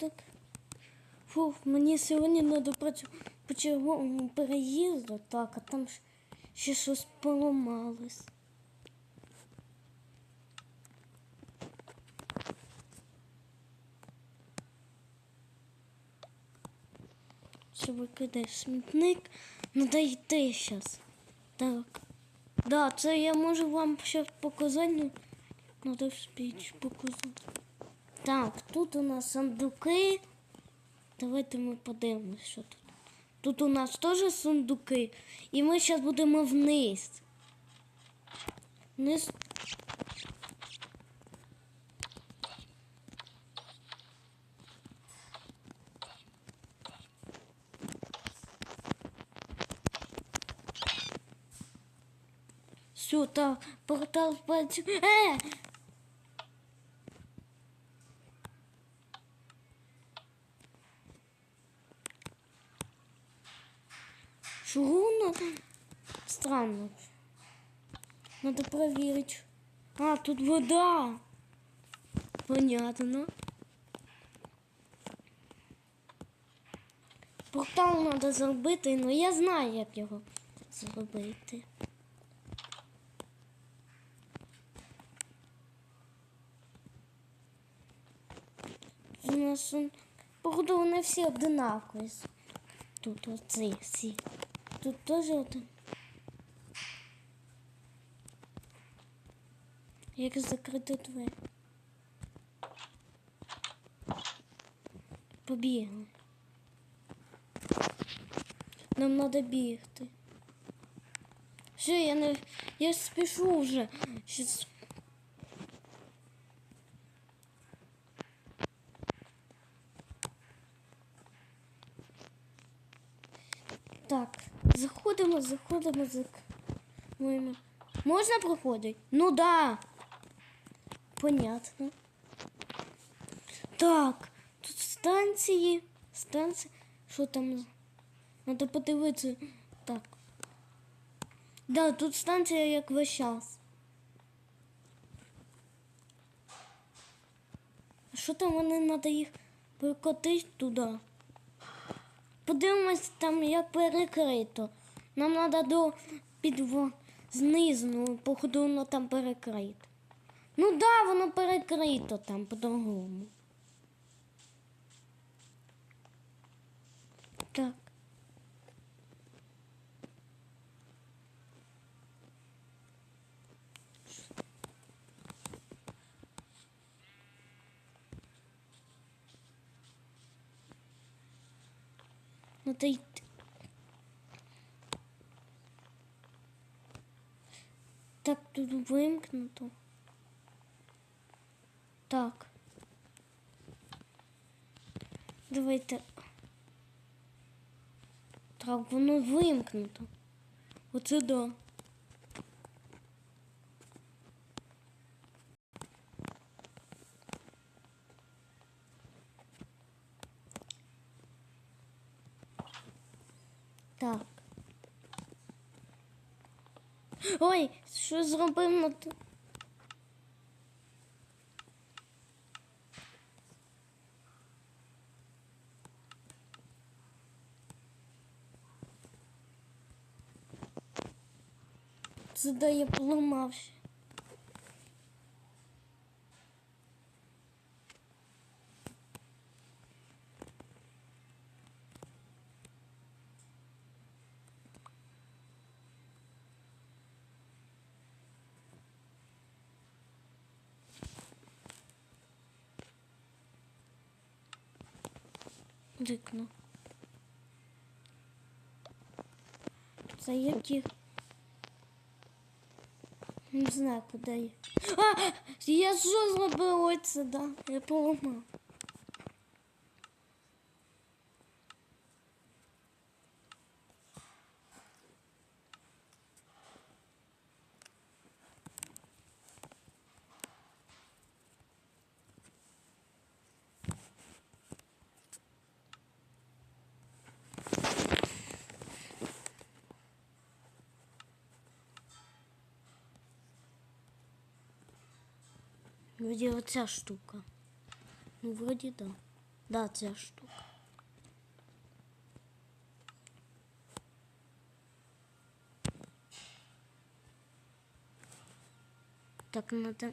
так. Фух, мені сьогодні треба працювати по черговому переїзду, так, а там ще щось поламалось. Що викидаєш смітник, треба йти зараз. Так. Да, це я можу вам зараз показати, але треба спіч показати. Так, тут у нас сундуки. Давайте ми подивимось, що тут. Тут у нас теж сундуки. І ми зараз будемо вниз. Вниз. Все, так, портал працює. Е! Чего воно странно? Надо проверить. А, тут вода. Понятно. Портал треба зробити, але я знаю, як його зробити. У нас походу вони всі одинакові. Тут оці всі. Тут теж один. Як закрити двері? Побігли. Нам треба бігти. Все, я не. Я спішу вже. Щас... Так, заходимо, заходимо, заходимо. Можна проходити? Ну да. Понятно. Так, тут станції. Станції. Що там? Надо подивитися. Так. Да, тут станція як весь час. А що там вони треба їх прикотити туди? Подивимось там, як перекрито. Нам треба до підво знизу, ну, походу воно там перекрито. Ну да, воно перекрито там по-другому. Так. Надо йти. Так, тут вимкнуто. Так. Давайте. Так, воно вимкнуто. Оце да. Так. Ой, що зробив на ту- Це де я поламався. Вікно. Це які? Не знаю, куда я. А! Я що забыл ось це, да? Я поламав. Вроді оця штука. Ну, вроді да. Да, ця штука. Так, надо...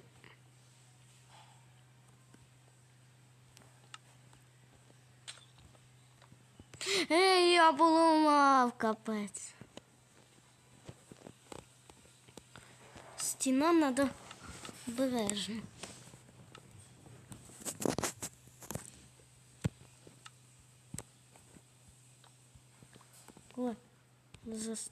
Ей, я поламав, капець. Стіна надо обережно. Заст...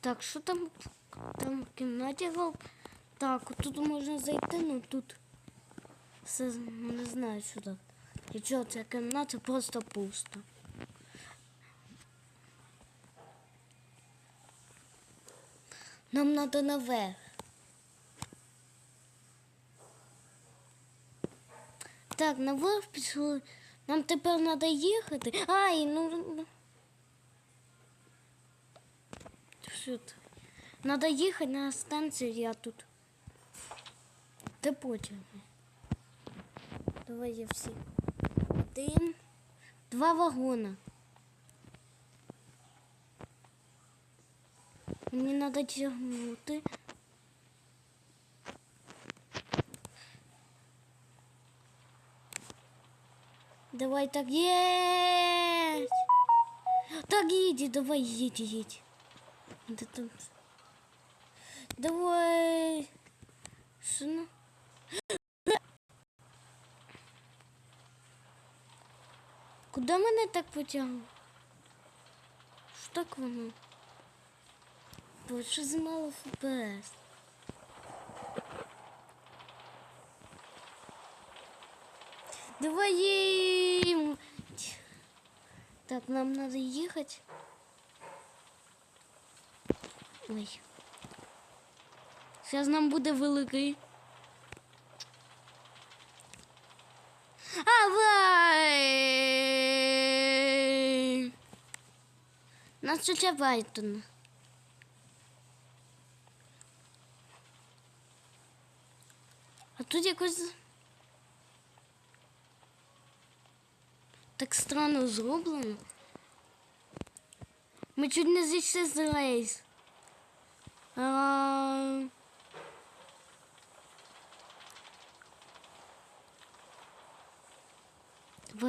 Так, що там, там в кімнаті гол? Так, тут можна зайти, ну тут все не знаю, що так. І чого ця кімната просто пуста. Нам надо наверх. Так, наверх пішли. Нам тепер треба їхати. Ай, ну. Що це? Надо їхати на станцію, я тут. Де потяги? Давай я всі. Один, два вагона. Мені треба тягнути. Давай так есть. Так їдь, давай їдь, їдь. Де там? Давай. Що ну? Куди мене так потягнуло? Що так воно? Бо що за мало ФПС? Давай. Так, нам надо їхати. Ой. Зараз нам буде великий. Авай! Нас тетя Вайтон. Тут якось так странно зроблено. Ми чуть не зійшли з рейс. А...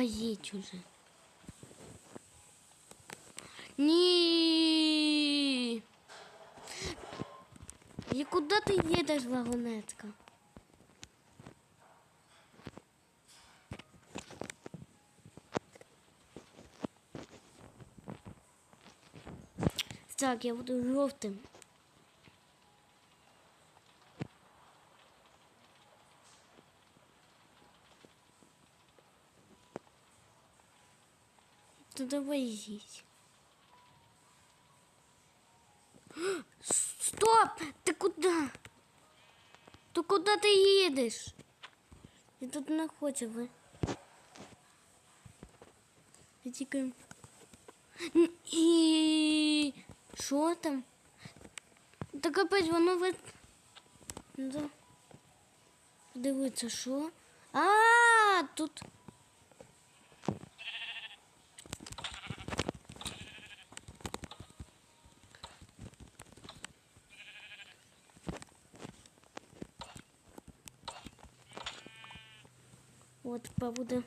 Їдь уже. Ні. І куди ти їдеш, вагонетка? Так, я буду жовтим. То давай їдь. Стоп! Ти куди? То куди ти їдеш? Я тут не хочу ви. Я тільки... Н- І... Що там? Та капець, воно ви... Да. Дивіться, що? А, тут... От тепер буде.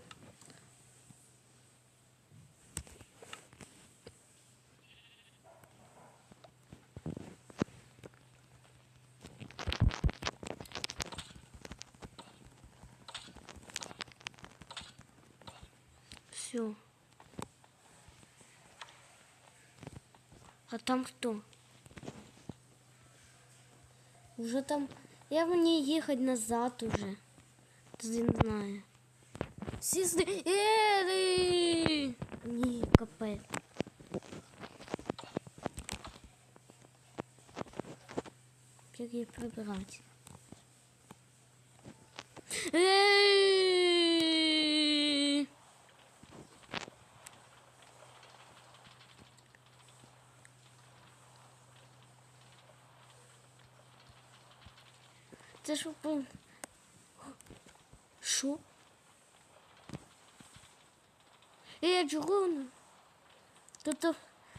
Все. А там кто? Уже там... Я мне ехать назад уже. Ты не знаю. Сізди. Ери! Ні, капець. Як її прибирати? Ей! Це ж ви- Що? Е, чого воно? Тут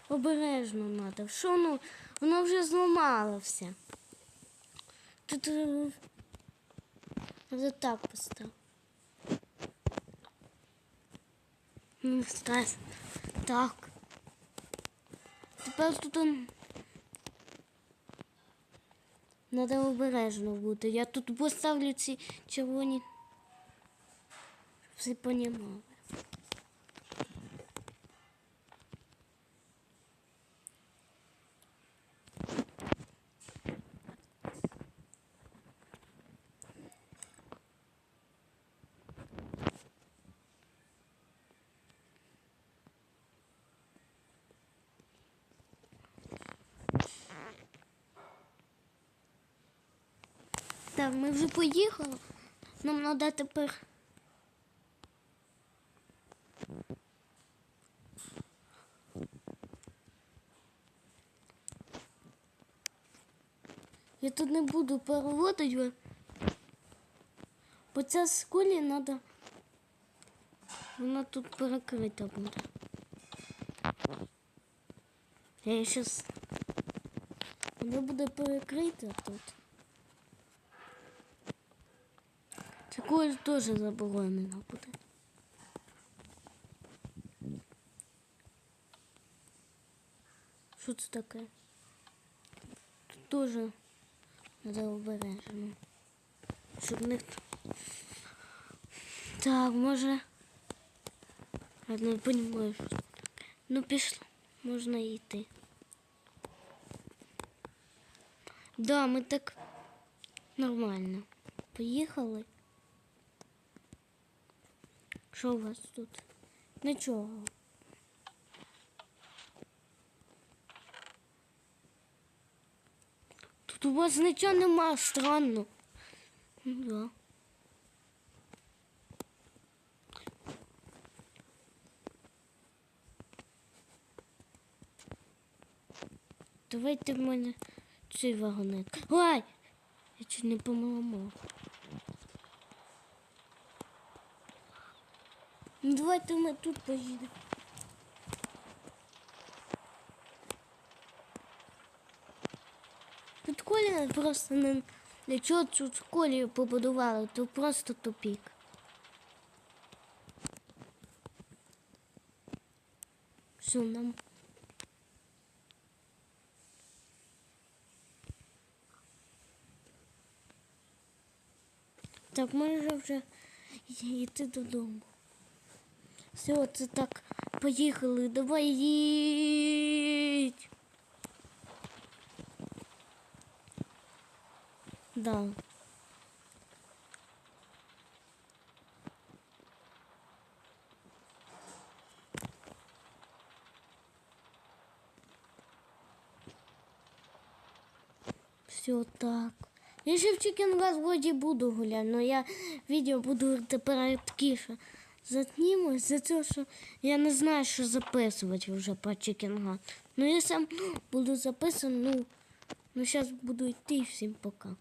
обережно треба. Що воно? Воно вже зламало все. Тут е, треба так постав. Ну, стрес. Так. Тепер тут он... Треба обережно бути. Я тут поставлю ці червоні. Щоб всі понімали. Так, ми вже поїхали. Нам треба тепер. Я тут не буду переводити, бо ця з кулі треба. Вона тут перекрита буде. Я її щас. Вона буде перекрита тут. Коль теж заборонено буде. Що це таке? Тут теж треба обережно. Щоб не... Так, може... Я не розумію, що. Ну, пішло. Можна йти. Да, ми так нормально. Поїхали. Що у вас тут? Нічого. Тут у вас нічого нема, странно. Ну, Да. Давайте в мене цей вагонет. Ой! Я чуть не помиламав. Ну давайте ми тут поїдемо. Тут колія просто не для чого тут колію побудували, то просто тупік. Все, нам. Так, може вже йти додому. Все, це так, поїхали, давай їдь. Да. Все так. Я ще в Чикенгаз вроді буду гуляти, але я відео буду тепер такі, Затнімо за те, що я не знаю, що записувати вже про чекінга. Ну я сам буду записувати, ну, ну зараз буду йти всім пока.